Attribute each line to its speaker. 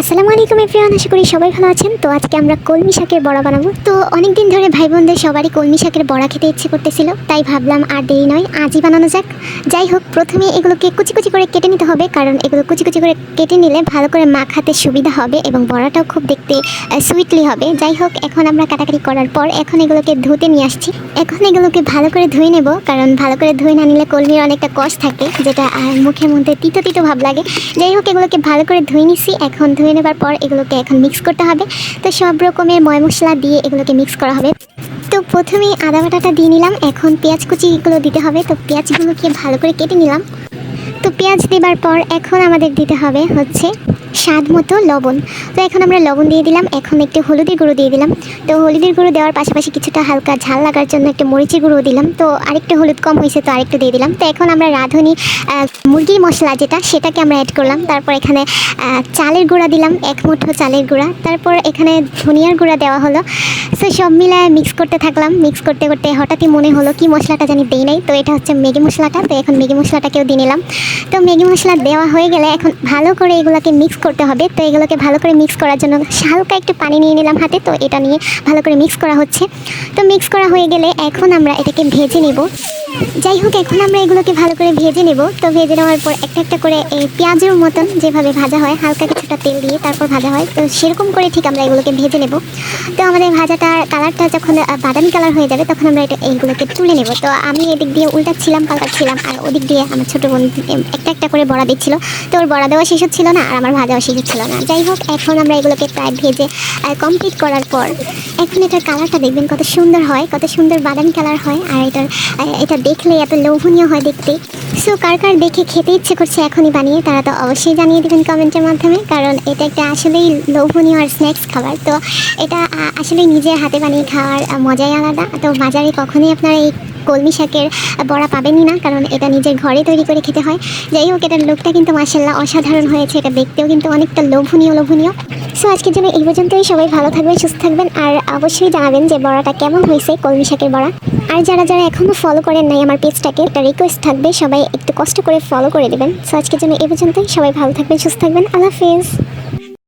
Speaker 1: আসসালামু আলাইকুম এভরিওয়ান, আশা করি সবাই ভালো আছেন। তো আজকে আমরা কলমি শাকের বড়া বানাবো। তো অনেক দিন ধরে ভাই বোনদের সবারই কলমি শাকের বড়া খেতে ইচ্ছে করতেছিল, তাই ভাবলাম আর দেরি নয়, আজই বানানো যাক। যাই হোক, প্রথমে এগুলোকে কুচি কুচি করে কেটে নিতে হবে, কারণ এগুলো কুচি কুচি করে কেটে নিলে ভালো করে মাখাতে সুবিধা হবে এবং বড়াটাও খুব দেখতে সুইটলি হবে। যাই হোক, এখন আমরা কাটাকাটি করার পর এখন এগুলোকে ধুতে নিয়ে আসছি। এখন এগুলোকে ভালো করে ধুয়ে নেব, কারণ ভালো করে ধুয়ে না নিলে কলমির অনেকটা কষ থাকে, যেটা মুখের মধ্যে তিতো তিতো ভাব লাগে। যাই হোক, এগুলোকে ভালো করে ধুয়ে নিছি। এখন ধুয়ে নেবার পর এগুলোকে এখন মিক্স করতে হবে। তো সব রকমের ময় মশলা দিয়ে এগুলোকে মিক্স করা হবে। তো প্রথমে আদা বাটাটা দিয়ে নিলাম। এখন পেঁয়াজ কুচিগুলো দিতে হবে। তো পেঁয়াজগুলোকে ভালো করে কেটে নিলাম। তো পেঁয়াজ দেবার পর এখন আমাদের দিতে হবে হচ্ছে স্বাদ মতো লবণ। তো এখন আমরা লবণ দিয়ে দিলাম, এখন একটু হলুদের গুঁড়ো দিয়ে দিলাম। তো হলুদের গুঁড়ো দেওয়ার পাশাপাশি কিছুটা হালকা ঝাল লাগার জন্য একটু মরিচের গুঁড়ো দিলাম। তো আরেকটু হলুদ কম হয়েছে, তো আরেকটু দিয়ে দিলাম। তো এখন আমরা রাঁধুনি মুরগির মশলা যেটা, সেটাকে আমরা অ্যাড করলাম। তারপর এখানে চালের গুঁড়া দিলাম, এক মুঠো চালের গুঁড়া। তারপর এখানে ধনিয়ার গুঁড়া দেওয়া হলো। সো সব মিলায় মিক্স করতে থাকলাম। মিক্স করতে করতে হঠাৎই মনে হলো, কি মশলাটা জানি দেই নাই। তো এটা হচ্ছে ম্যাগি মশলাটা। তো এখন ম্যাগি মশলাটাকেও দিয়ে নিলাম। তো ম্যাগি মশলা দেওয়া হয়ে গেলে এখন ভালো করে এগুলোকে মিক্স করতে হবে। তো এগুলোকে ভালো করে মিক্স করার জন্য হালকা একটু পানি নিয়ে নিলাম হাতে, তো এটা নিয়ে ভালো করে মিক্স করা হচ্ছে। তো মিক্স করা হয়ে গেলে এখন আমরা এটাকে ভেজে নেব। যাই হোক, এখন আমরা এগুলোকে ভালো করে ভেজে নেব। তো ভেজে নেওয়ার পর একটা একটা করে এই পেঁয়াজের মতন যেভাবে ভাজা হয়, হালকা কিছুটা তেল দিয়ে তারপর ভাজা হয়, তো সেরকম করে ঠিক আমরা এগুলোকে ভেজে নেব। তো আমাদের ভাজাটার কালারটা যখন বাদামি কালার হয়ে যাবে, তখন আমরা এটা, এইগুলোকে তুলে নেব। তো আমি এদিক দিয়ে উল্টাচ্ছিলাম, পাল্টাচ্ছিলাম, আর ওদিক দিয়ে আমার ছোটো বোন একটা একটা করে বড়া দিচ্ছিল। তো ওর বড়া দেওয়া শেষ হচ্ছিল না, আর আমার ভাজাও শেষ হচ্ছিল না। যাই হোক, এখন আমরা এগুলোকে প্রায় ভেজে কমপ্লিট করার পর এখন এটার কালারটা দেখবেন কত সুন্দর হয়, কত সুন্দর বাদামি কালার হয়, আর এটার এটা দেখলে এত লোভনীয় হয় দেখতে। সো কার কার দেখে খেতে ইচ্ছে করছে এখনই বানিয়ে, তারা তো অবশ্যই জানিয়ে দেবেন কমেন্টের মাধ্যমে, কারণ এটা একটা আসলেই লোভনীয় আর স্ন্যাক্স খাবার। তো এটা আসলে নিজের হাতে বানিয়ে খাওয়ার মজাই আলাদা। তো বাজারে কখনোই আপনারা এই কলমি শাকের বড়া পাবেনই না, কারণ এটা নিজের ঘরে তৈরি করে খেতে হয়। যাই হোক, এটার লোকটা কিন্তু মাসাল্লাহ অসাধারণ হয়েছে, এটা দেখতেও কিন্তু অনেকটা লোভনীয় লোভনীয়। সো আজকের জন্য এই পর্যন্তই, সবাই ভালো থাকবেন, সুস্থ থাকবেন, আর অবশ্যই জানাবেন যে বড়াটা কেমন হয়েছে কলমি শাকের বড়া। আর যারা যারা এখনও ফলো করেন নাই আমার পেজটাকে একটা রিকোয়েস্ট থাকবে, সবাই একটু কষ্ট করে ফলো করে দেবেন। সো আজকের জন্য এই পর্যন্তই, সবাই ভালো থাকবেন, সুস্থ থাকবেন, আল্লাহ হাফেজ।